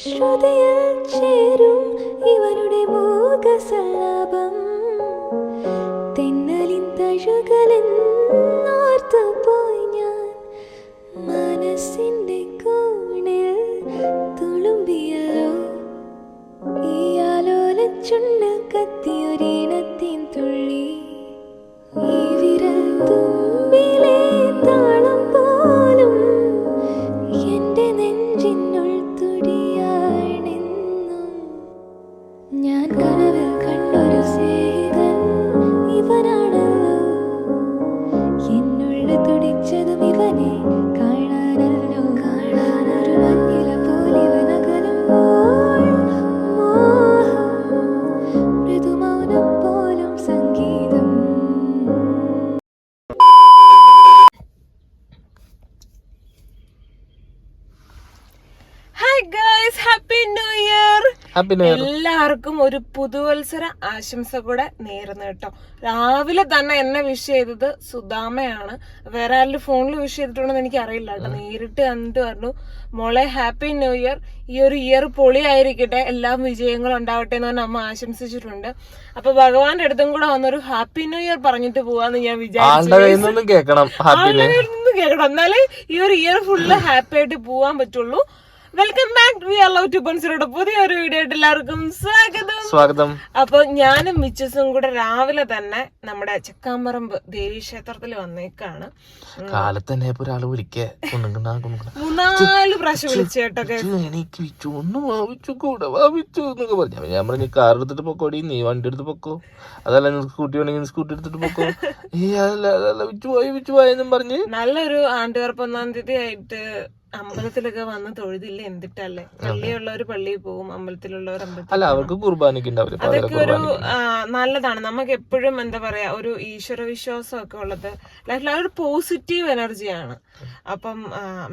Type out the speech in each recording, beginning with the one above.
ശ്രുതിയിൽ ചേരും ഇവരുടെ മൂകസല്ലാപം തുടിച്ചതും ഇവനെ എല്ലാവർക്കും ഒരു പുതുവത്സര ആശംസ കൂടെ നേരുന്നു കേട്ടോ. രാവിലെ തന്നെ എന്നെ വിഷ് ചെയ്തത് സുധാമയാണ്. വേറെ ആരുടെ ഫോണിൽ വിഷ് ചെയ്തിട്ടുണ്ടെന്ന് എനിക്ക് അറിയില്ല കേട്ടോ നേരിട്ട് കണ്ടിട്ട് പറഞ്ഞു. മോളെ ഹാപ്പി ന്യൂ ഇയർ ഈ ഒരു ഇയർ പൊളിയായിരിക്കട്ടെ. എല്ലാം വിജയങ്ങളും ഉണ്ടാവട്ടെ എന്ന് പറഞ്ഞ അമ്മ ആശംസിച്ചിട്ടുണ്ട്. അപ്പൊ ഭഗവാന്റെ അടുത്തും കൂടെ വന്നൊരു ഹാപ്പി ന്യൂ ഇയർ പറഞ്ഞിട്ട് പോവാന്ന് ഞാൻ വിചാരിച്ചു. കേൾക്കണം എന്നാലേ ഈ ഒരു ഇയർ ഫുള്ള് ഹാപ്പി ആയിട്ട് പോവാൻ പറ്റുള്ളൂ. വെൽക്കം ബാക്ക് ആർ ലവ് ടു പൺസിയുടെ പുതിയൊരു വീഡിയോ ആയിട്ട് എല്ലാവർക്കും സ്വാഗതം. സ്വാഗതം. അപ്പൊ ഞാനും മിച്ചസും കൂടെ രാവിലെ തന്നെ നമ്മുടെ ചക്കാമ്പറമ്പ് ദേവീക്ഷേത്രത്തിൽ വന്നേക്കാണ്. കാലത്ത് തന്നെ ഇപ്പൊ ഒരാൾ വിളിക്കേ. മൂന്നാൽ പ്രാവശ്യം വിളിച്ചേട്ടൊക്കെ എനിക്ക് വിച്ചു ഒന്ന് വാവിച്ചു കൂടെ വാവിച്ചു എന്നൊക്കെ പറഞ്ഞു. ഞാൻ പറഞ്ഞു കാർ എടുത്തിട്ട് പൊക്കോടി നീ വണ്ടി എടുത്ത് പൊക്കോ. അതല്ല നിനക്ക് സ്കൂട്ടി വേണമെങ്കിൽ സ്കൂട്ടി എടുത്തിട്ട് പൊക്കോ. ഏ അതല്ല അതല്ല. വിച്ചു പോയി വിച്ചു പോയെന്നും പറഞ്ഞ് നല്ലൊരു ആണ്ടുകാർപ്പ് ഒന്നാം തീയതി ആയിട്ട് അമ്പലത്തിലൊക്കെ വന്ന് തൊഴുതില്ല? എന്തിട്ടല്ലേ? പള്ളിയുള്ളവർ പള്ളിയിൽ പോകും അമ്പലത്തിലുള്ളവർ അമ്പലത്തിൽ അല്ല അവർക്ക് കുർബാനയ്ക്ക് ഉണ്ടാവില്ല. അതൊക്കെ ഒരു നല്ലതാണ്. നമുക്ക് എപ്പോഴും എന്താ പറയാ ഒരു ഈശ്വര വിശ്വാസം ഒക്കെ ഉള്ളത്. ലൈഫിൽ ഒരു പോസിറ്റീവ് എനർജിയാണ്. അപ്പം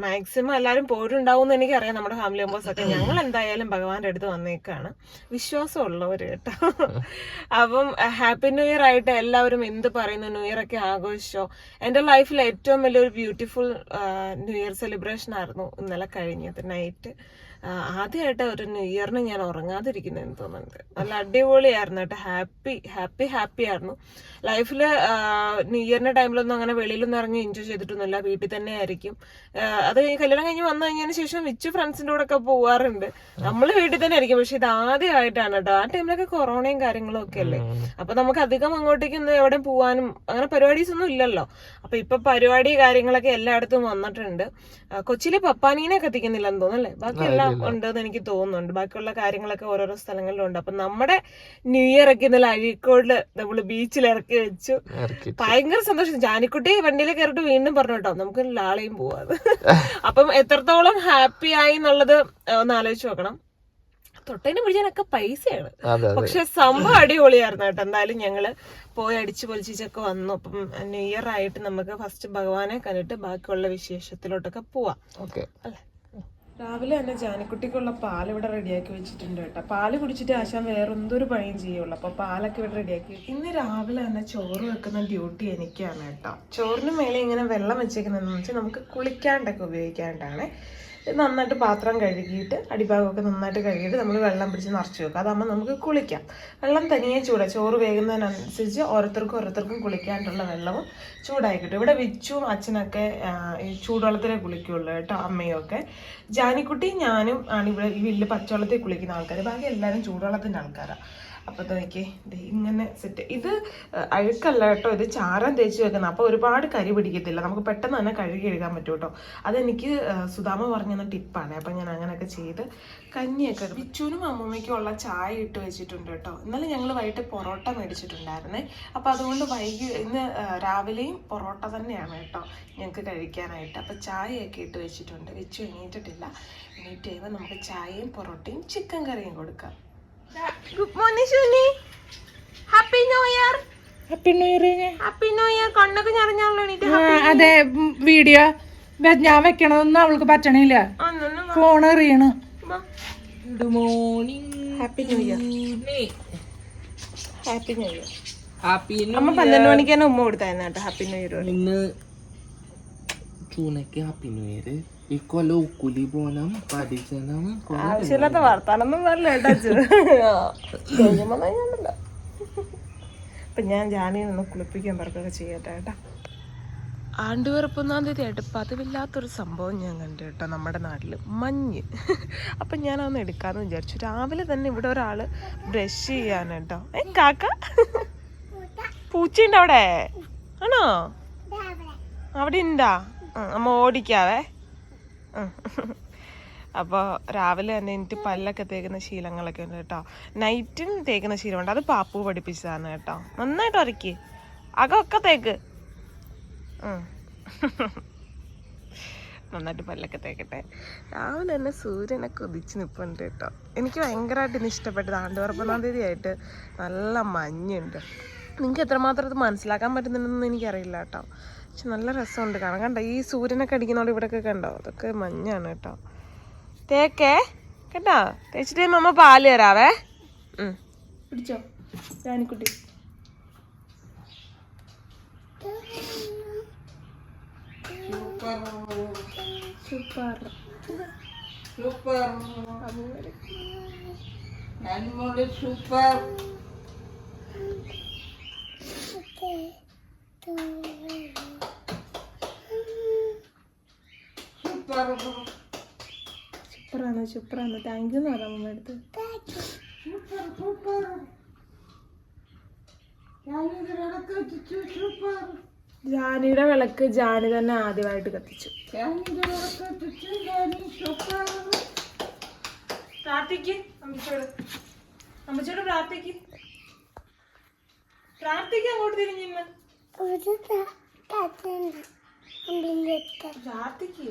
മാക്സിമം എല്ലാവരും പോയിട്ടുണ്ടാവും എന്ന് എനിക്കറിയാം. നമ്മുടെ ഫാമിലി മെമ്പേഴ്സ് ഒക്കെ. ഞങ്ങൾ എന്തായാലും ഭഗവാന്റെ അടുത്ത് വന്നേക്കാണ്. വിശ്വാസം ഉള്ളവർ കേട്ടോ. അപ്പം ഹാപ്പി ന്യൂ ഇയർ ആയിട്ട് എല്ലാവരും എന്ത് പറയുന്നു? ന്യൂ ഇയർ ഒക്കെ ആഘോഷിച്ചോ? എന്റെ ലൈഫിൽ ഏറ്റവും വലിയൊരു ബ്യൂട്ടിഫുൾ ന്യൂ ഇയർ സെലിബ്രേഷൻ ആയിരുന്നു ഇന്നലെ കഴിഞ്ഞത് നൈറ്റ് ആദ്യമായിട്ട് ഒരു ന്യൂ ഇയറിന് ഞാൻ ഉറങ്ങാതിരിക്കുന്നതെന്ന് തോന്നുന്നുണ്ട്. നല്ല അടിപൊളിയായിരുന്നു കേട്ടോ. ഹാപ്പി ഹാപ്പി ഹാപ്പി ആയിരുന്നു. ലൈഫിൽ ന്യൂ ഇയറിന്റെ ടൈമിലൊന്നും അങ്ങനെ വെളിയിലൊന്നും ഇറങ്ങി എൻജോയ് ചെയ്തിട്ടൊന്നുമില്ല. വീട്ടിൽ തന്നെ ആയിരിക്കും. അത് കഴിഞ്ഞ് കല്യാണം കഴിഞ്ഞ് വന്നു കഴിഞ്ഞതിന് ശേഷം മിച്ച ഫ്രണ്ട്സിന്റെ കൂടെ ഒക്കെ പോവാറുണ്ട്. നമ്മൾ വീട്ടിൽ തന്നെ ആയിരിക്കും. പക്ഷെ ഇത് ആദ്യമായിട്ടാണ് കേട്ടോ. ആ ടൈമിലൊക്കെ കൊറോണയും കാര്യങ്ങളും ഒക്കെ അല്ലേ? അപ്പൊ നമുക്ക് അധികം അങ്ങോട്ടേക്കൊന്നും എവിടെയും പോകാനും അങ്ങനെ പരിപാടീസ് ഒന്നും ഇല്ലല്ലോ. അപ്പൊ ഇപ്പൊ പരിപാടി കാര്യങ്ങളൊക്കെ എല്ലായിടത്തും വന്നിട്ടുണ്ട്. കൊച്ചിയിലെ പപ്പാനീനെ കത്തിക്കുന്നില്ലെന്ന് തോന്നുന്നല്ലേ ബാക്കി എല്ലാം ഉണ്ടെന്ന് എനിക്ക് തോന്നുന്നുണ്ട്. ബാക്കിയുള്ള കാര്യങ്ങളൊക്കെ ഓരോരോ സ്ഥലങ്ങളിലുണ്ട്. അപ്പൊ നമ്മുടെ ന്യൂ ഇയർ ഒക്കെ ഇന്നലെ അഴീക്കോടിൽ നമ്മൾ ബീച്ചിൽ ഇറക്കി വെച്ചു. ഭയങ്കര സന്തോഷം. ജാനിക്കുട്ടി വണ്ടിയിൽ കയറിട്ട് വീണ്ടും പറഞ്ഞു കേട്ടോ നമുക്ക് ലാളയും പോവാം. അപ്പം എത്രത്തോളം ഹാപ്പി ആയി എന്നുള്ളത് ഒന്ന് ആലോചിച്ച് നോക്കണം. തൊട്ടേനെ പിടിച്ചാനൊക്കെ പൈസയാണ്. പക്ഷെ സംഭവം അടിപൊളിയായിരുന്നു കേട്ടോ. എന്തായാലും ഞങ്ങൾ പോയി അടിച്ചു പൊളിച്ചൊക്കെ വന്നു. അപ്പം ന്യൂ ഇയർ ആയിട്ട് നമുക്ക് ഫസ്റ്റ് ഭഗവാനെ കണ്ടിട്ട് ബാക്കിയുള്ള വിശേഷത്തിലോട്ടൊക്കെ പോവാം. ഓക്കെ. അല്ലേ? രാവിലെ തന്നെ ജാനിക്കുട്ടിക്കുള്ള പാൽ ഇവിടെ റെഡിയാക്കി വെച്ചിട്ടുണ്ട് കേട്ടോ. പാൽ കുടിച്ചിട്ട് ആശാൻ വേറെ എന്തൊരു പണിയും ചെയ്യുള്ളൂ. അപ്പൊ പാലൊക്കെ ഇവിടെ റെഡിയാക്കി ഇന്ന് രാവിലെ തന്നെ ചോറ് വെക്കുന്ന ഡ്യൂട്ടി എനിക്കാണ് കേട്ടോ. ചോറിന് മേലെ ഇങ്ങനെ വെള്ളം വെച്ചേക്കുന്നതെന്ന് വെച്ചാൽ നമുക്ക് കുളിക്കാണ്ടൊക്കെ ഉപയോഗിക്കാണ്ടാണ്. നന്നായിട്ട് പാത്രം കഴുകിയിട്ട് അടിഭാഗമൊക്കെ നന്നായിട്ട് കഴുകിയിട്ട് നമ്മൾ വെള്ളം പിടിച്ച് നിറച്ച് വെക്കുക അതാകുമ്പോൾ നമുക്ക് കുളിക്കാം. വെള്ളം തനിയെ ചൂടാ. ചോറ് വേകുന്നതിനനുസരിച്ച് ഓരോരുത്തർക്കും ഓരോരുത്തർക്കും കുളിക്കാനുള്ള വെള്ളവും ചൂടായി കിട്ടും. ഇവിടെ വിച്ചും അച്ഛനൊക്കെ ഈ ചൂടുവെള്ളത്തിലേ കുളിക്കുള്ളൂ കേട്ടോ അമ്മയും ഒക്കെ ജാനിക്കുട്ടി ഞാനും ആണ് ഇവിടെ ഈ വലിയ പച്ചവെള്ളത്തിൽ കുളിക്കുന്ന ആൾക്കാർ ബാക്കി എല്ലാവരും ചൂടുവെള്ളത്തിന്റെ ആൾക്കാരാണ് അപ്പോൾ നോക്കി ഇങ്ങനെ സെറ്റ് ഇത് അഴുക്കല്ല കേട്ടോ ഇത് ചാരം തേച്ച് വെക്കുന്ന. അപ്പോൾ ഒരുപാട് കരി പിടിക്കത്തില്ല. നമുക്ക് പെട്ടെന്ന് തന്നെ കഴുകി എഴുതാൻ പറ്റും കേട്ടോ. അതെനിക്ക് സുധാമ പറഞ്ഞ ടിപ്പാണ്. അപ്പം ഞാൻ അങ്ങനെയൊക്കെ ചെയ്ത് കഞ്ഞിയൊക്കെ. ബിച്ചുവിനും അമ്മൂമ്മയ്ക്കും ഉള്ള ചായ ഇട്ട് വെച്ചിട്ടുണ്ട് കേട്ടോ. ഇന്നലെ ഞങ്ങൾ വൈകിട്ട് പൊറോട്ട മേടിച്ചിട്ടുണ്ടായിരുന്നേ. അപ്പോൾ അതുകൊണ്ട് വൈകി ഇന്ന് രാവിലെയും പൊറോട്ട തന്നെയാണ് കേട്ടോ ഞങ്ങൾക്ക് കഴിക്കാനായിട്ട്. അപ്പോൾ ചായയൊക്കെ ഇട്ട് വെച്ചിട്ടുണ്ട്. വെച്ചു എണീറ്റിട്ടില്ല. എണീറ്റ് കഴിയുമ്പോൾ നമുക്ക് ചായയും പൊറോട്ടയും ചിക്കൻ കറിയും കൊടുക്കാം. Good morning Shuni. Happy new year happy new year happy new year കണ്ണൊക്കെ ഞറിഞ്ഞാണല്ലോ നീ അതെ വീഡിയോ. ഞാൻ വെക്കണതൊന്നും അവൾക്ക് പറ്റണില്ല. Phone എറിയണ്. Good morning happy new year happy new year happy അമ്മ പന്ത്രണ്ട് മണിക്കാണ് ഉമ്മ കൊടുത്തായിരുന്നു കേട്ടോ ഹാപ്പി ന്യൂ ഇയർ ഇന്ന് ചൂനക്ക് ഹാപ്പി ന്യൂ ഇയർ ഈ കൊല്ലം ഉക്കുലി പോണം പഠിച്ചണം ആവശ്യമില്ലാത്ത വർത്താനൊന്നും പറയില്ല കേട്ടോ അപ്പൊ ഞാൻ ജാനിയെ ഒന്ന് കുളിപ്പിക്കാൻ പറക്കൊക്കെ ചെയ്യട്ടെ കേട്ടാ. ആണ്ടുപിറപ്പൊന്നാം തീയതി ആയിട്ട് പതിവില്ലാത്തൊരു സംഭവം ഞാൻ കണ്ടു കേട്ടോ നമ്മുടെ നാട്ടിൽ മഞ്ഞ്. അപ്പം ഞാനതൊന്ന് എടുക്കാമെന്ന് വിചാരിച്ചു. രാവിലെ തന്നെ ഇവിടെ ഒരാൾ ബ്രഷ് ചെയ്യാൻ കേട്ടോ. ഏ കാക്ക? പൂച്ചയുണ്ട് അവിടെ? ആണോ? അവിടെ ഉണ്ടാ. അമ്മ ഓടിക്കാവേ. അപ്പോൾ രാവിലെ തന്നെ എനിക്ക് പല്ലൊക്കെ തേക്കുന്ന ശീലങ്ങളൊക്കെ ഉണ്ട് കേട്ടോ. നൈറ്റും തേക്കുന്ന ശീലമുണ്ട്. അത് പാപ്പു പഠിപ്പിച്ചതാണ് കേട്ടോ. നന്നായിട്ട് ഉറക്കി. അകമൊക്കെ തേക്ക്. നന്നായിട്ട് പല്ലൊക്കെ തേക്കട്ടെ. രാവിലെ തന്നെ സൂര്യനൊക്കെ ഉദിച്ച് നിൽപ്പുണ്ട് കേട്ടോ. എനിക്ക് ഭയങ്കരമായിട്ട് ഇന്ന് ഇഷ്ടപ്പെട്ടത് ആണ്ടുപറപ്പൊന്നാം തീയതി ആയിട്ട് നല്ല മഞ്ഞുണ്ട്. നിങ്ങൾക്ക് എത്രമാത്രം ഇത് മനസ്സിലാക്കാൻ പറ്റുന്നുണ്ടെന്ന് എനിക്കറിയില്ല കേട്ടോ. പക്ഷെ നല്ല രസമുണ്ട്. കാണാൻ കണ്ടോ ഈ സൂര്യനൊക്കെ അടിക്കുന്നോണ്ട് ഇവിടെയൊക്കെ കണ്ടോ അതൊക്കെ മഞ്ഞാണ് കേട്ടോ. തേക്കേ കേട്ടോ തേച്ചിട്ട് മമ്മ പാൽ തരാവേ. ഉം. പിടിച്ചോ? ജാനിക്കുട്ടി സൂപ്പർ. സൂപ്പറാണ് സൂപ്പറാണ്. താങ്ക് യു എന്ന് പറയാം അമ്മ അടുത്ത്. ജാനിയുടെ വിളക്ക് ജാനി തന്നെ ആദ്യമായിട്ട് കത്തിച്ചു. പ്രാർത്ഥിക്ക് അമ്പച്ചോട് അമ്മച്ചോട് പ്രാർത്ഥിക്ക്. പ്രാർത്ഥിക്ക് അങ്ങോട്ട് തിരിഞ്ഞിമ്മ പ്രാർത്ഥിക്ക്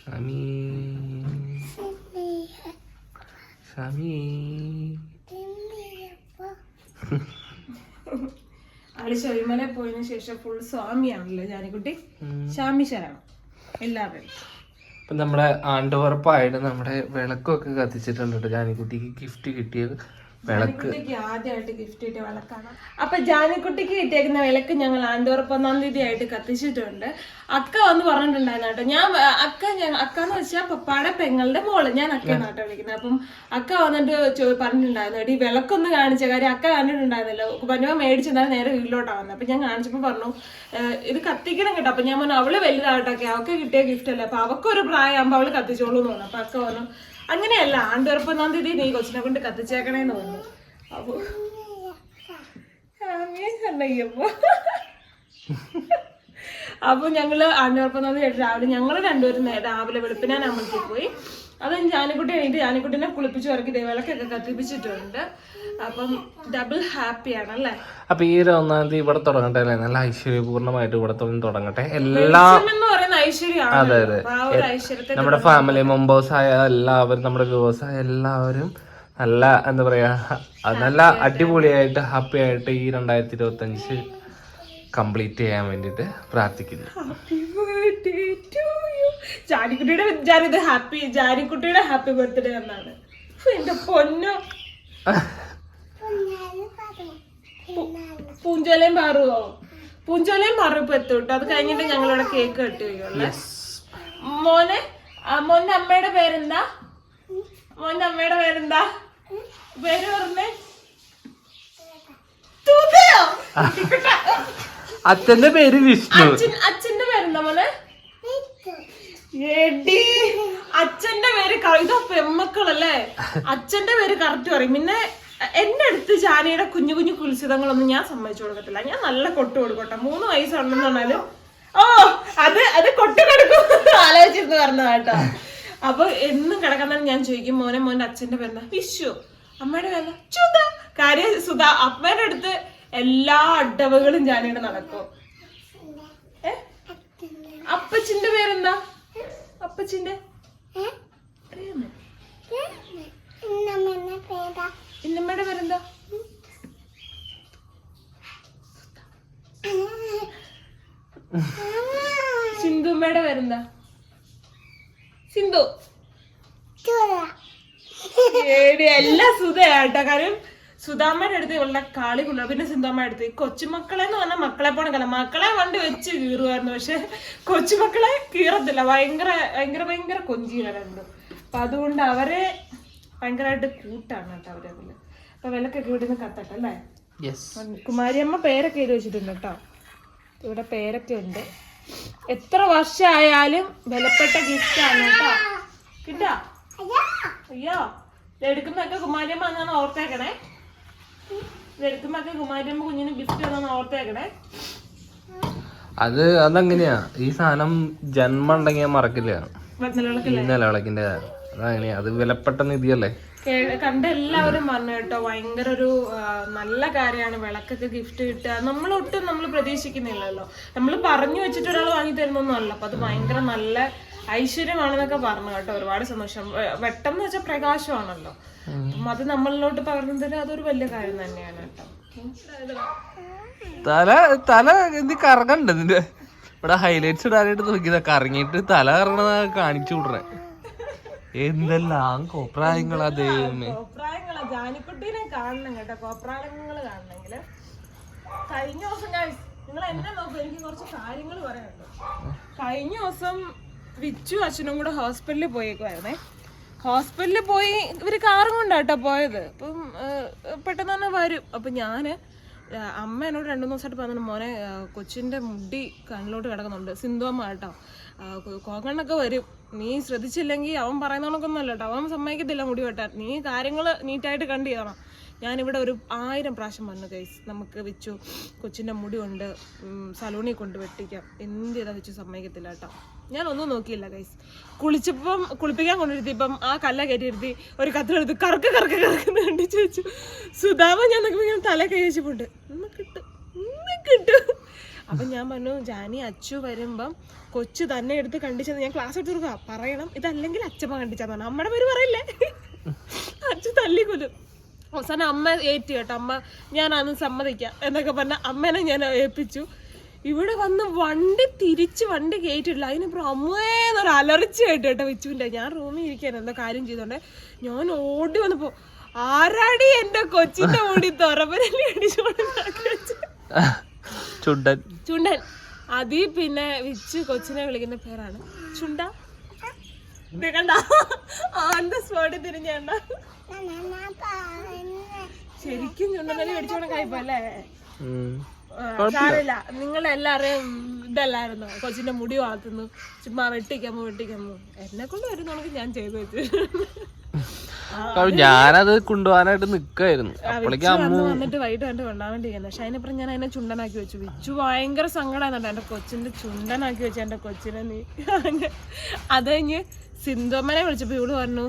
ഷമി ഷമി ആൾ ശബരിമല പോയതിനു ശേഷം ഫുൾ സ്വാമിയാണല്ലോ ജാനിക്കുട്ടി. ശാമിശരാണ് ശരണം എല്ലാവരും. ഇപ്പം നമ്മുടെ ആണ്ടുവറപ്പായിട്ട് നമ്മുടെ വിളക്കൊക്കെ കത്തിച്ചിട്ടുണ്ട് കേട്ടോ ജാനിക്കുട്ടിക്ക് ഗിഫ്റ്റ് കിട്ടിയത് വിളക്ക്. ജാനിക്കുട്ടിക്ക് ആദ്യമായിട്ട് ഗിഫ്റ്റ് കിട്ടിയ വിളക്കാണ്. അപ്പൊ ജാനിക്കുട്ടിക്ക് കിട്ടിയേക്കുന്ന വിളക്ക് ഞങ്ങൾ ആണ്ടുറപ്പൊന്നാം തീയതി ആയിട്ട് കത്തിച്ചിട്ടുണ്ട്. അക്ക വന്ന് പറഞ്ഞിട്ടുണ്ടായിരുന്നു കേട്ടോ. ഞാൻ അക്ക ഞാൻ അക്ക എന്ന് വെച്ചാൽ പപ്പാടെ പെങ്ങളുടെ മോൾ. ഞാൻ അക്ക നാട്ടോ വിളിക്കുന്നത് അപ്പം അക്ക വന്നിട്ട് പറഞ്ഞിട്ടുണ്ടായിരുന്നു. എടി വിളക്കൊന്ന് കാണിച്ച കാര്യം അക്ക കണ്ടിട്ടുണ്ടായിരുന്നല്ലോ. പനുവ മേടിച്ചിട്ടുണ്ടായി നേരെ വീട്ടിലോട്ടാ വന്നത് അപ്പൊ ഞാൻ കാണിച്ചപ്പോ പറഞ്ഞു ഇത് കത്തിക്കണം കേട്ടോ. അപ്പൊ ഞാൻ പറഞ്ഞു അവൾ വലുതായിട്ടൊക്കെ അവൾക്ക് കിട്ടിയ ഗിഫ്റ്റ് അല്ലേ. അപ്പൊ അവക്കൊരു പ്രായമാകുമ്പോ അവൾ കത്തിച്ചോളൂ എന്ന് പറഞ്ഞു. അപ്പൊ അക്ക പറഞ്ഞു അങ്ങനെയല്ല ആണ്ടുറപ്പൊന്നാം തീയതി നീ കൊച്ചിനെ കൊണ്ട് കത്തിച്ചേക്കണേന്ന് പറഞ്ഞു. അപ്പൊ അപ്പൊ ഞങ്ങൾ ആണ്ടുറപ്പൊന്നാം തീയതി രാവിലെ ഞങ്ങൾ രണ്ടുപേരും രാവിലെ വെളുപ്പിനാൻ അമ്പലത്തിൽ പോയി. അത് ജാനിക്കുട്ടി എണീറ്റ് ജാനിക്കുട്ടിനെ കുളിപ്പിച്ച് ഇറക്കി വിളക്കൊക്കെ കത്തിപ്പിച്ചിട്ടുണ്ട്. അപ്പം ഡബിൾ ഹാപ്പിയാണ് അല്ലേ അപ്പൊ ഈ ഒരു ഒന്നാം തീയതി ഇവിടെ തുടങ്ങട്ടെ അല്ലേ? നല്ല ഐശ്വര്യപൂർണമായിട്ട് ഇവിടെ തുടങ്ങി തുടങ്ങട്ടെ. എല്ലാ അതെ അതെ. നമ്മുടെ ഫാമിലി മെമ്പേഴ്സ് ആയ എല്ലാവരും നമ്മുടെ വ്യൂവേഴ്സ് ആയ എല്ലാവരും നല്ല എന്താ പറയാ നല്ല അടിപൊളിയായിട്ട് ഹാപ്പി ആയിട്ട് ഈ രണ്ടായിരത്തി ഇരുപത്തി അഞ്ച് കംപ്ലീറ്റ് ചെയ്യാൻ വേണ്ടിട്ട് പ്രാർത്ഥിക്കുന്നു. ജാനിക്കുട്ടിയുടെ ജാനിത് ഹാപ്പി ജാനിക്കുട്ടിയുടെ ഹാപ്പി ബർത്ത്ഡേ എന്നാണ്. എന്റെ പൊന്നോ. പൂഞ്ചോലയും പാറുവോ? പൂഞ്ചോലയും പാറു ഇപ്പൊ എത്തും അത് കഴിഞ്ഞിട്ട് ഞങ്ങളിവിടെ കേക്ക് കട്ട് ചെയ്യുള്ളൂ. മോനെ മോന്റെ അമ്മയുടെ പേരെന്താ? മോന്റെ അമ്മയുടെ പേരെന്താ? പേര് പറഞ്ഞേ. തൂതയോ അച്ഛന്റെ പേര് വിഷ്ണു. അച്ഛന്റെ പേര് എടി അച്ഛന്റെ പേര് ഇതോ പെമ്മക്കളല്ലേ? അച്ഛന്റെ പേര് കറക്റ്റ് പറയും. പിന്നെ എന്റെ അടുത്ത് ജാനിയുടെ കുഞ്ഞു കുഞ്ഞു കുൽസിതങ്ങളൊന്നും ഞാൻ സമ്മതിച്ചു കൊടുക്കത്തില്ല. ഞാൻ നല്ല കൊട്ടു കൊടുക്കട്ടെ. മൂന്ന് വയസ്സുണ്ടെന്ന് പറഞ്ഞാൽ ഓ അത് അത് കൊട്ടു കൊടുക്കും. ആലോചിച്ചിരുന്ന് പറഞ്ഞ കേട്ടോ. അപ്പൊ എന്നും കിടക്കാൻ ഞാൻ ചോദിക്കും മോനെ മോന്റെ അച്ഛന്റെ പേരെന്താ? വിഷു. അമ്മയുടെ പേരെന്താ? ചുത. കാര്യം സുധ അമ്മയുടെ അടുത്ത് എല്ലാ അടവുകളും ഞാനിവിടെ നടക്കും. ഏ? അപ്പച്ചിന്റെ പേരെന്താ? അപ്പച്ചിന്റെ? ഇന്നമ്മയുടെ പേരെന്താ? സിന്ധുമ്മയുടെ പേരെന്താ? സിന്ധു. ഏടി എല്ലാ സുധയാട്ടോ കാര്യം സുധാമ്മയുടെ അടുത്ത് ഉള്ള കളി കൊണ്ടു പിന്നെ സിന്ധാമ്മയുടെ അടുത്ത് കൊച്ചുമക്കളെ എന്ന് പറഞ്ഞാൽ മക്കളെ പോണ കല മക്കളെ കൊണ്ട് വെച്ച് കീറുമായിരുന്നു പക്ഷെ കൊച്ചുമക്കളെ കീറത്തില്ല. ഭയങ്കര ഭയങ്കര ഭയങ്കര കൊഞ്ചിയിലുണ്ട് അപ്പൊ അതുകൊണ്ട് അവരെ ഭയങ്കരമായിട്ട് കൂട്ടാണ് കേട്ടോ അവരെ അതിൽ. അപ്പൊ വിലക്കൊക്കെ ഇവിടെ നിന്ന് കത്തട്ടെ അല്ലേ? കുമാരിയമ്മ പേരൊക്കെ എഴുതി വെച്ചിട്ടുണ്ട് കേട്ടോ. ഇവിടെ പേരൊക്കെ ഉണ്ട്. എത്ര വർഷമായാലും വിലപ്പെട്ട ഗിഫ്റ്റ് ആണ് കേട്ടോ. കിട്ടാ? അയ്യോ. എടുക്കുന്നൊക്കെ കുമാരിയമ്മ എന്നാണ് ഓർത്തേക്കണേ. കുമാരിയമ്മ കുഞ്ഞിന് ഗിഫ്റ്റ് ഓർത്തേക്കണേ. അത് അതങ്ങനെയാ? ഈ സാധനം ജന്മം ഉണ്ടെങ്കിൽ മറക്കില്ല. നിലവിളക്ക് നിലവിളക്കിന്റെ അതങ്ങനെയാ? അത് വിലപ്പെട്ട നിധിയല്ലേ? കണ്ട എല്ലാവരും പറഞ്ഞു കേട്ടോ. ഭയങ്കര ഒരു നല്ല കാര്യമാണ്. വിളക്കൊക്കെ ഗിഫ്റ്റ് കിട്ടുക. നമ്മൾ ഒട്ടും നമ്മൾ പ്രതീക്ഷിക്കുന്നില്ലല്ലോ. നമ്മൾ പറഞ്ഞു വെച്ചിട്ട് ഒരാൾ വാങ്ങി തരുന്നൊന്നും അല്ല. അപ്പൊ അത് ഭയങ്കര നല്ല ഐശ്വര്യമാണെന്നൊക്കെ പറഞ്ഞു കേട്ടോ. ഒരുപാട് സന്തോഷം. വെട്ടം എന്ന് വെച്ചാൽ പ്രകാശമാണല്ലോ. അപ്പം അത് നമ്മളിലോട്ട് പകർന്നു തരാം അതൊരു വലിയ കാര്യം തന്നെയാണ് കേട്ടോ. തല തല എന്ത് കറങ്ങണ്ട നിന്റെ. ഇവിടെ ഹൈലൈറ്റ്സ് ഇടാനായിട്ട് നോക്കിയതാ. കറങ്ങിയിട്ട് തല കറങ്ങണ കാണിച്ചു വിടണേ. എന്തെല്ലാം കോപ്രായങ്ങളാ ദൈവമേ. കോപ്രായങ്ങളെ? ജാനിക്കുട്ടീനെ കാണണം കേട്ടോ. കോപ്രായങ്ങൾ കാണണമെങ്കിൽ കഴിഞ്ഞ ദിവസം guys, നിങ്ങൾ എന്നെ നോക്കൂ. എനിക്ക് കുറച്ച് കാര്യങ്ങൾ പറയാനുണ്ട്. കഴിഞ്ഞ ദിവസം വിച്ചു അച്ഛനും കൂടെ ഹോസ്പിറ്റലിൽ പോയേക്കുമായിരുന്നേ ഹോസ്പിറ്റലിൽ പോയി ഇവർ കാറും കൊണ്ടാട്ടോ പോയത്. അപ്പം പെട്ടെന്ന് തന്നെ വരും. അപ്പം ഞാൻ അമ്മ എന്നോട് രണ്ടു ദിവസമായിട്ട് പറഞ്ഞു മോനെ കൊച്ചിന്റെ മുടി കണ്ണിലോട്ട് കിടക്കുന്നുണ്ട്. സിന്ധുവമ്മ കേട്ടോ. കോങ്ങണ്ണൊക്കെ വരും. നീ ശ്രദ്ധിച്ചില്ലെങ്കിൽ അവൻ പറയുന്ന ഒന്നുമല്ല കേട്ടോ. അവൻ സമ്മതിക്കത്തില്ല മുടി വെട്ടാൻ. നീ കാര്യങ്ങൾ നീറ്റായിട്ട് കണ്ടു ചെയ്യണം ഞാനിവിടെ ഒരു ആയിരം പ്രാവശ്യം വന്നു കൈസ് നമുക്ക് വെച്ചു കൊച്ചിന്റെ മുടി കൊണ്ട് സലൂണിൽ കൊണ്ട് വെട്ടിക്കാം. എന്ത് ചെയ്താൽ വെച്ചു സമ്മതിക്കത്തില്ല കേട്ടോ. ഞാനൊന്നും നോക്കിയില്ല കൈസ് കുളിച്ചപ്പം കുളിപ്പിക്കാൻ കൊണ്ടിരുത്തിയപ്പം ആ കല്ല കയറ്റിയിരുത്തി ഒരു കത്തിലെടുത്ത് കറക്ക് കറക്ക് കറക്കുന്ന കണ്ടിച്ച് വെച്ചു. സുധാമ ഞാൻ നോക്കുമ്പോൾ ഇങ്ങനെ തല കൈ ഇന്ന് കിട്ടും ഇന്ന് കിട്ടും. അപ്പം ഞാൻ പറഞ്ഞു ജാനി അച്ചു വരുമ്പം കൊച്ചു തന്നെ എടുത്ത് കണ്ടിച്ചത് ഞാൻ ക്ലാസ് എടുത്ത് കൊടുക്കുക പറയണം ഇതല്ലെങ്കിൽ അച്ഛമ്മ കണ്ടിച്ചാന്ന് പറഞ്ഞു. അമ്മയുടെ പേര് പറയില്ലേ? അച്ഛൻ തല്ലിക്കൊല്ലും. അവസാനം അമ്മ ഏറ്റു കേട്ടോ. അമ്മ ഞാൻ അന്ന് സമ്മതിക്കാം എന്നൊക്കെ പറഞ്ഞ അമ്മേനെ ഞാൻ ഏൽപ്പിച്ചു. ഇവിടെ വന്ന് വണ്ടി തിരിച്ച് വണ്ടി കയറ്റിട്ടില്ല അതിനപ്പുറം അമ്മേന്നൊരു അലർച്ച കേട്ടു കേട്ടോ വിച്ചുവിന്റെ. ഞാൻ റൂമിൽ ഇരിക്കാൻ എന്തോ കാര്യം ചെയ്തോണ്ടേ. ഞാൻ ഓടി വന്നപ്പോ ആരാടി എന്റെ കൊച്ചിന്റെ മുടി തുറപ്പനല്ലേ അടിച്ചോണ്ട് ചുണ്ടൻ. ചുണ്ടൻ. അതി പിന്നെ വിച്ച് കൊച്ചിനെ വിളിക്കുന്ന പേരാണ്. ചുണ്ട. കണ്ട? ഓൺ ദ തിരിഞ്ഞേണ്ട ശരിക്കും ചുണ്ടനലി അടിച്ചോണം കഴിപ്പല്ലേ. സാറില്ല നിങ്ങളെല്ലാരെയും ഇതല്ലായിരുന്നു? കൊച്ചിന്റെ മുടി വളർത്തുന്നു. ചുമ്മാ വെട്ടിക്കാമോ വെട്ടിക്കാമോ എന്നെ കൊണ്ട് വരുന്നവർക്ക് ഞാൻ ചെയ്തു വെച്ചു. ഞാനത് കൊണ്ടുപോകാനായിട്ട് നിക്കായിരുന്നു. വന്നിട്ട് വൈകിട്ട് കണ്ട് കൊണ്ടാൻ വേണ്ടിയിരിക്കുന്നത് പക്ഷെ അതിനപ്പുറം ഞാൻ അതിനെ ചുണ്ടനാക്കി വെച്ചു. വിച്ചു ഭയങ്കര സങ്കടമായിരുന്നു എന്റെ കൊച്ചിന്റെ ചുണ്ടനാക്കി വെച്ചു എന്റെ കൊച്ചിനെ നീ. അത് കഴിഞ്ഞ് സിന്ധോമ്മനെ വിളിച്ചപ്പോൾ ഇവൾ പറഞ്ഞു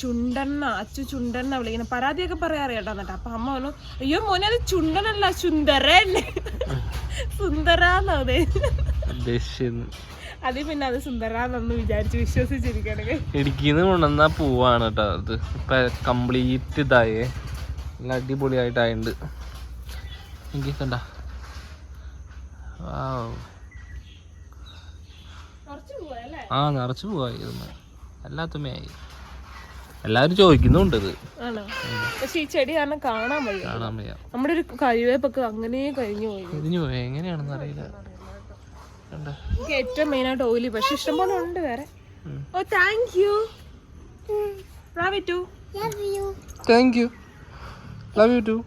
ചുണ്ടെണ്ണ അച്ചു ചുണ്ടണ്ണ വിളിക്കുന്നത് പരാതിയൊക്കെ പറയാറിയാട്ടോ എന്നിട്ട്. അപ്പൊ അമ്മ പറഞ്ഞു അയ്യോ മോനെ അത് ചുണ്ടനല്ല സുന്ദരൻ സുന്ദരാന്നോ അതിൽ പിന്നെ അത് സുന്ദരാന്നൊന്ന് വിചാരിച്ച് വിശ്വസിച്ചിരിക്കണേ ഇടുക്കിന്ന് കൊണ്ടുവന്ന പൂവാണ് കേട്ടോ അത്. ഇപ്പൊ കംപ്ലീറ്റ് ഇതായേ. നല്ല അടിപൊളിയായിട്ടായുണ്ട്. എനിക്ക് കണ്ട. കുറച്ച് ആ നിറച്ച് പോവായി ഇതൊന്ന്. എല്ലാരും ആയി. എല്ലാവരും ചോദിക്കുന്നുണ്ട് ഇത് പക്ഷെ ഈ ചെടി കാരണം കാണാൻ വയ്യ. കാണാൻ വയ്യ. നമ്മുടെ ഒരു കഴിവേപ്പൊക്കെ അങ്ങനെ കഴിഞ്ഞു പോയി. കഴിഞ്ഞു പോയി. എങ്ങനെയാണെന്ന് അറിയില്ല. കണ്ട? എനിക്ക് ഏറ്റവും മെയിൻ ആയിട്ട് ഓയിലി പക്ഷെ ഇഷ്ടംപോലെ ഉണ്ട് വേറെ. ഓ thank you too thank you love you too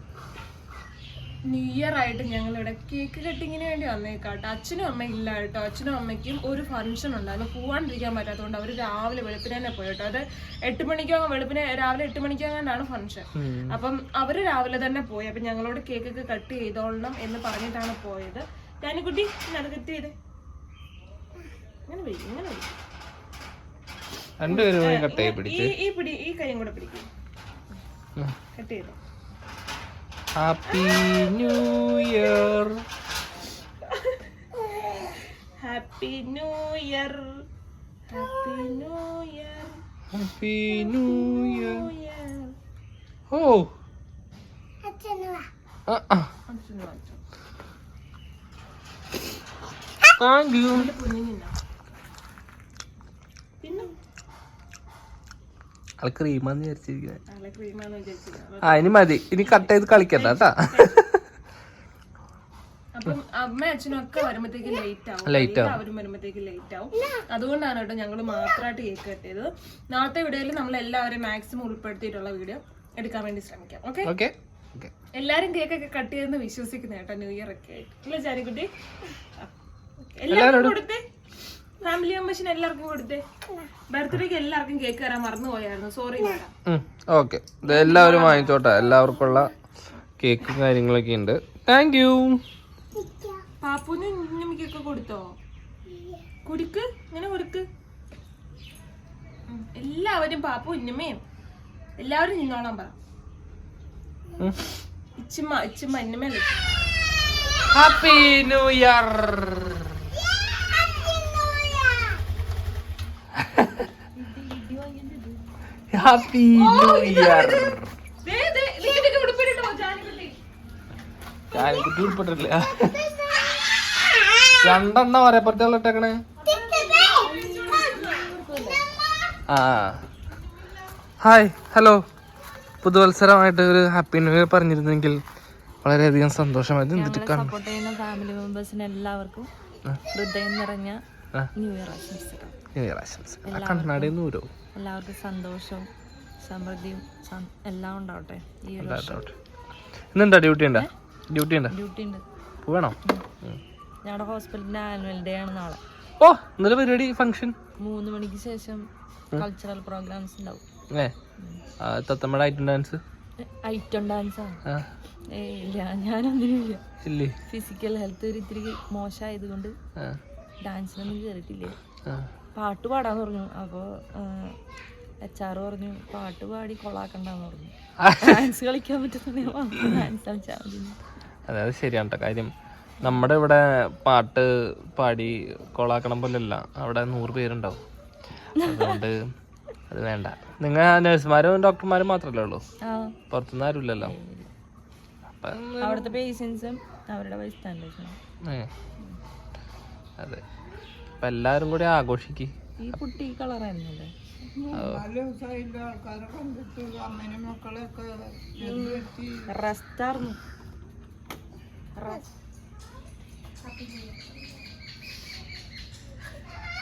new year ആയിട്ട് ഞങ്ങൾ ഇവിടെ കേക്ക് കട്ടിങ്ങിന് വേണ്ടി വന്നേക്കാട്ടോ അച്ഛനും അമ്മയും ഇല്ല കേട്ടോ അച്ഛനും അമ്മയ്ക്കും ഒരു ഫംഗ്ഷൻ ഉണ്ടായിരുന്നു പോവാണ്ടിരിക്കാൻ പറ്റാത്തതുകൊണ്ട് അവർ രാവിലെ വെളുപ്പിനെ തന്നെ പോയി കേട്ടോ അത് എട്ട് മണിക്കോ വെളുപ്പിനെ രാവിലെ എട്ട് മണിക്കാണ്ടാണ് ഫംഗ്ഷൻ അപ്പം അവർ രാവിലെ തന്നെ പോയി. അപ്പം ഞങ്ങളോട് കേക്കൊക്കെ കട്ട് ചെയ്തോളണം എന്ന് പറഞ്ഞിട്ടാണ് പോയത്. ഞാനിക്കുട്ടി അത് കട്ട് ചെയ്ത്. ഇങ്ങനെ പോയി ഇങ്ങനെ രണ്ടുപേരും ഈ ഈ പിടി ഈ കൈയും കൂടെ പിടിക്കും. കട്ട് ചെയ്തോ. Happy new year happy new year happy new year happy new year new year oh thank ആൾ ക്രീമാന്ന് വിചാരിച്ചിരിക്കുന്നത് ആ ഇനി മതി. ഇനി കട്ട് ചെയ്ത് കളിക്കണ്ട കേട്ടാ ലേറ്റ് ആവും. അതുകൊണ്ടാണ് കേട്ടോ ഞങ്ങൾ മാത്രമായിട്ട് കേക്ക് കട്ടിയത് നാളത്തെ വീഡിയോയിൽ നമ്മൾ എല്ലാവരും മാക്സിമം ഉൾപ്പെടുത്തിയിട്ടുള്ള വീഡിയോ എടുക്കാൻ വേണ്ടി ശ്രമിക്കാം. ഓക്കെ എല്ലാരും കേക്ക് ഒക്കെ കട്ട് ചെയ്തെന്ന് വിശ്വസിക്കുന്ന കേട്ടോ ന്യൂ ഇയർ ഒക്കെ ആയിട്ട്. അല്ലേ ചാരിക്കുട്ടി? എല്ലാവരും കൊടുത്തേ? ഫാമിലി മെമ്പേഴ്സിന് എല്ലാവർക്കും കൊടുത്തേ. ബർത്ത്ഡേക്ക് എല്ലാവർക്കും കേക്ക് തരാൻ മറന്നു പോയായിരുന്നു സോറി ഓക്കെ എല്ലാവരും വാങ്ങിച്ചോട്ടെ. എല്ലാവർക്കുള്ള കേക്കും കാര്യങ്ങളൊക്കെ ഉണ്ട്. താങ്ക് യു പാപ്പുന് ഉണ്ണിമിക്കൊക്കെ കൊടുത്തോ? കുടിക്ക്. ഇങ്ങനെ കൊടുക്ക്. എല്ലാവരും പാപ്പു ഉന്നമ്മയും എല്ലാവരും നിന്നോളാൻ പറ. ഇച്ചിമ്മ ഇച്ചിമ്മ ഇന്നമ്മ happy new year happy new year കുട്ടി ഉൾപ്പെട്ടില്ല രണ്ടെണ്ണം ഒരേപ്പറ്റുള്ള ഇട്ടേക്കണേ. ആ. ഹായ് ഹലോ പുതുവത്സരമായിട്ട് ഒരു ഹാപ്പി ന്യൂ ഇയർ പറഞ്ഞിരുന്നെങ്കിൽ വളരെയധികം സന്തോഷമായിരുന്നു എന്നിട്ട് കാണും സപ്പോർട്ട് ചെയ്യുന്ന ഫാമിലി മെമ്പേഴ്സിന് എല്ലാവർക്കും ഹൃദയം നിറഞ്ഞ ന്യൂ ഇയർ ആശംസകൾ. ന്യൂ ഇയർ ആശംസകൾ. ആ കണ്ണാടി നൂരോ എല്ലാവർക്കും സന്തോഷവും സമൃദ്ധിയും എല്ലാം ഉണ്ടാവട്ടെ ഈ ഇന്നെന്താ ഡ്യൂട്ടി ഉണ്ടോ? ഡ്യൂട്ടി ഉണ്ടോ? ഡ്യൂട്ടി ഉണ്ട്. പോവണോ? ഞങ്ങളുടെ ഹോസ്പിറ്റലിന്റെ ആനുവൽ ഡേ ആണ് നാളെ. ഓ ഇന്നലെ പരിപാടി ഫംഗ്ഷൻ? മൂന്ന് മണിക്ക് ശേഷം കൾച്ചറൽ പ്രോഗ്രാംസ് ഉണ്ടാവും. ഏ? തത്തമ്മയുടെ ഐറ്റം ഡാൻസ്? ഐറ്റം ഡാൻസ് ആണ്. ഇല്ല ഞാനൊന്നിനുമില്ല ഇല്ലേ. ഫിസിക്കൽ ഹെൽത്ത് ഒരു ഇത്തിരി മോശമായതുകൊണ്ട് ഡാൻസിനൊന്നും കയറിയിട്ടില്ലേ പാട്ട് പാടാൻ പറഞ്ഞു അപ്പോൾ എച്ച് ആർ പറഞ്ഞു പാട്ട് പാടി കൊള്ളാക്കണ്ടെന്ന് പറഞ്ഞു. ഡാൻസ് കളിക്കാൻ പറ്റുന്നുണ്ടെങ്കിൽ ഡാൻസ് കളിച്ചാൽ മതി. അതെ അത് ശരിയാണ് കേട്ടോ കാര്യം. നമ്മുടെ ഇവിടെ പാട്ട് പാടി കൊളാക്കണം പോലെയല്ല അവിടെ നൂറ് പേരുണ്ടാവും. അതുകൊണ്ട് അത് വേണ്ട. നിങ്ങൾ നഴ്സുമാരും ഡോക്ടർമാരും മാത്രമല്ലേ ഉള്ളൂ? പുറത്തുനിന്ന് ആരും ഇല്ലല്ലോ അപ്പം അവിടുത്തെ പേഷ്യൻസും അവരുടെ അതെ. അപ്പം എല്ലാരും കൂടി ആഘോഷിക്ക്. ഈ കുട്ടി കളറായിരുന്നല്ലേ റെസ്റ്റായിരുന്നു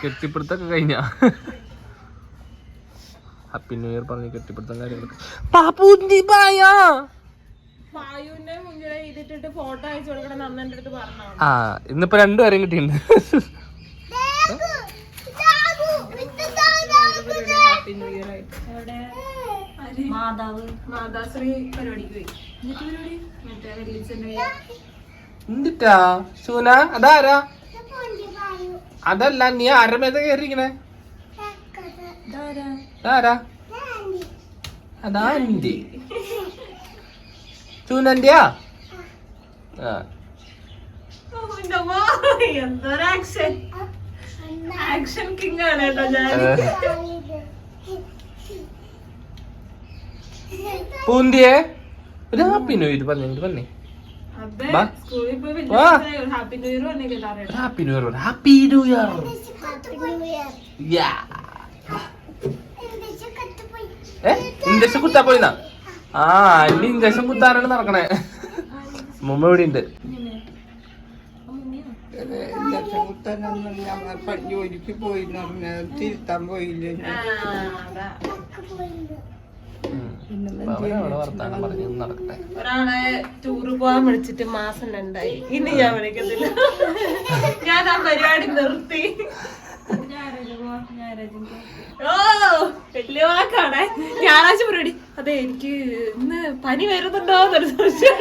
കെട്ടിപ്പിടുത്തൊക്കെ കഴിഞ്ഞ? ഹാപ്പി ന്യൂ ഇയർ പറഞ്ഞ് കെട്ടിപ്പിടുത്തം കാര്യങ്ങളൊക്കെ. പാപ്പൂന്തി പായാ ആ ഇന്നിപ്പോ രണ്ടുപേരെയും കിട്ടിയിട്ടുണ്ട്. ഹാപ്പി ന്യൂ ഇയർ ആയിട്ട്. മാതാവ്. മാതാശ്രീ പരിപാടിക്ക് പോയി. എന്നിട്ട് പരിപാടി? മറ്റേ റിലീസിന്റെ എന്തിട്ടാ? സൂന അതാരാ? അതല്ല നീ ആരമേത കയറിയിരിക്കണേ? അതാരാ അതാ എന്റെ സൂനന്റെയാ? ആ. എന്തൊരു ആക്ഷൻ ആക്ഷൻ കിങ് ആണ് കേട്ടോ ഞാൻ പൂന്തിയെ ഒരു ഹാപ്പി ന്യൂ ഇയർ പറഞ്ഞു പറഞ്ഞേ. വാ. വലിയ happy new year happy new year injection കുത്താ പോയിന്നാ? ആ അല്ലി ഇഞ്ചക്ഷൻ കുത്താനാണ് നടക്കണേ. മുമ്പ് ഇവിടെ ഉണ്ട് ജോലിക്ക് പോയി തിരുത്താൻ പോയില്ലേ? ഒരാളെ ടൂറ് പോവാൻ വിളിച്ചിട്ട് മാസം രണ്ടായി. ഇനി ഞാൻ വിളിക്കത്തില്ല. ഞാൻ ആ പരിപാടി നിർത്തി. ഓ വലിയ വാക്കാണ്. ഞായറാഴ്ച പരിപാടി. അതെ എനിക്ക് ഇന്ന് പനി വരുന്നുണ്ടോ എന്നൊരു സംശയം.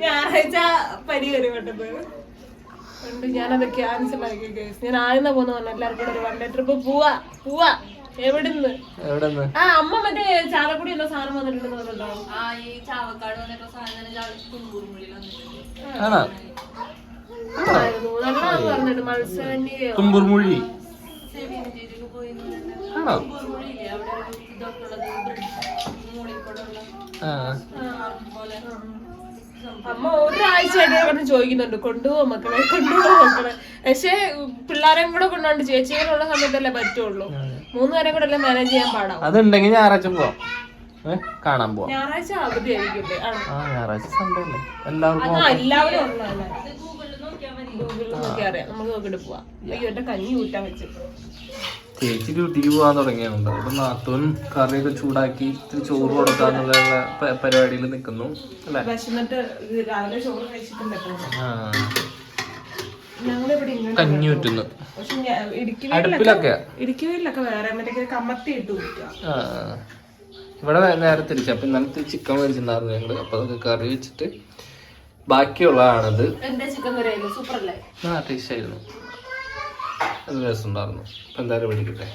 ഞായറാഴ്ച പനി വരും പെട്ടെന്ന് ഉണ്ട് ഞാനത് ക്യാൻസൽ ആക്കി കേസ് ഞാൻ ആദ്യം പോന്ന് പറഞ്ഞു എല്ലാവർക്കും കൂടെ ഒരു വൺ ഡേ ട്രിപ്പ് പോവാ പോവാ. എവിടുന്ന്? എവിടെ ആ അമ്മ മറ്റേ ചാലക്കുടി എന്ന സാധനം വന്നിട്ടുണ്ടെന്ന് പറഞ്ഞിട്ടുണ്ടോ? ആ ഈ ചാവക്കാട് വന്നിട്ട് സാധനം തുമ്പൂർമുഴി ആണോ? തുമ്പൂർമുള്ളിയില്ലേ അവിടെ ഒരു ഇതൊക്കെ ഉള്ളത് ബ്രിഡ്ജ് മുകളിൽ കൂടെ ഉള്ള അമ്മ ഒരാഴ്ചയായിട്ട് പറഞ്ഞ് ചോദിക്കുന്നുണ്ട് കൊണ്ടുപോകും മക്കളെ കൊണ്ടുപോകും മക്കളെ? പക്ഷേ പിള്ളേരെയും കൂടെ കൊണ്ടുപോണ്ട് ചേച്ചികളുള്ള സമയത്തല്ലേ പറ്റുള്ളൂ. മൂന്നുപേരെ കൂടെ അല്ലേ മാനേജ് ചെയ്യാൻ പാടാം അതുണ്ടെങ്കിൽ ഞായറാഴ്ച പോവാം. കാണാൻ പോവാം. ഞായറാഴ്ച അവധി ആയിരിക്കില്ലേ ആ ഞായറാഴ്ച സൺഡേ അല്ലേ എല്ലാവർക്കും എല്ലാവരും ഉള്ളതല്ലേ? ഗൂഗിളിൽ നോക്കി അറിയാം. നമുക്ക് നോക്കിട്ട് പോവാം. അയ്യോ എന്റെ കഞ്ഞി ഊറ്റാൻ വെച്ചിട്ട് ചേച്ചി ഡ്യൂട്ടിക്ക് പോകാൻ തുടങ്ങിയുണ്ട് അപ്പൊ നാത്തൂൻ കറിയൊക്കെ ചൂടാക്കി ഇത്തിരി ചോറ് കൊടുക്കാന്നുള്ള പരിപാടിയിൽ നിൽക്കുന്നു അല്ലേ? കഞ്ഞി അടുപ്പിലൊക്കെ. വേറെ മറ്റേ കമ്മത്തി ഇട്ട് ഇവിടെ നേരെ തിരിച്ചു. അപ്പൊ ഇന്നലത്തെ ചിക്കൻ മേടിച്ചിട്ടുണ്ടായിരുന്നു ഞങ്ങൾ. അപ്പൊ അതൊക്കെ കറി വെച്ചിട്ട് ബാക്കിയുള്ളതാണത്. ആ ടേസ്റ്റ് ആയിരുന്നു. അത് രസമുണ്ടായിരുന്നു. എന്തായാലും മേടിക്കട്ടെ